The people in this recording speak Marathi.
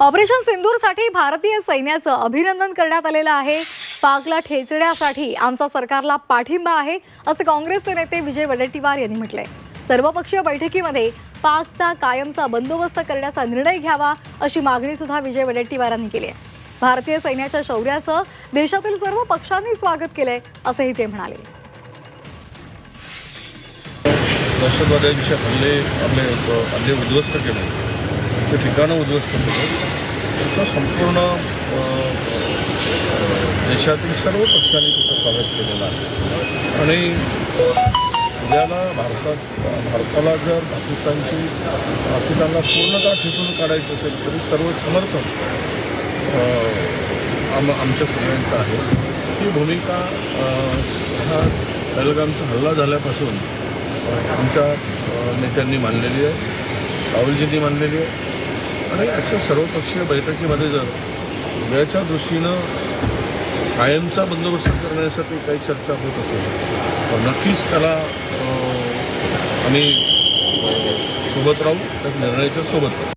ऑपरेशन सिंदूरसाठी भारतीय सैन्याचं अभिनंदन करण्यात आलेलं आहे. पाकला ठेचण्यासाठी आमचा सरकारला पाठिंबा आहे असं काँग्रेसचे नेते विजय वडेट्टीवार यांनी म्हटलंय. सर्वपक्षीय बैठकीमध्ये पाकचा कायमचा बंदोबस्त करण्याचा निर्णय घ्यावा अशी मागणी सुद्धा विजय वडेट्टीवारांनी केली आहे. भारतीय सैन्याच्या शौर्याचं देशातील सर्व पक्षांनी स्वागत केलंय असंही ते म्हणाले. दहशतवाद्यांचे हल्ले आपले हल्ले उद्ध्वस्त केले. ते ठिकाणं उद्ध्वस्त केलं. त्याचं संपूर्ण देशातील सर्व पक्षांनी त्याचं स्वागत केलेलं आहे. आणि उद्याला भारतात भारताला जर पाकिस्तानची पाकिस्तानला पूर्णतः खेचून काढायचं असेल तरी सर्व समर्थन आम आमच्या सगळ्यांचं आहे. ही भूमिका हा पहलगामचा हल्ला झाल्यापासून आमच्या नेत्यांनी मांडलेली आहे राहुलजींनी मांडलेली आहे. आणि आजच्या सर्वपक्षीय बैठकीमध्ये जर वेळेच्या दृष्टीनं कायमचा बंदोबस्त करण्यासाठी काही चर्चा होत असेल तर नक्कीच त्याला आम्ही सोबत राहू त्या निर्णयाच्या सोबत राहू.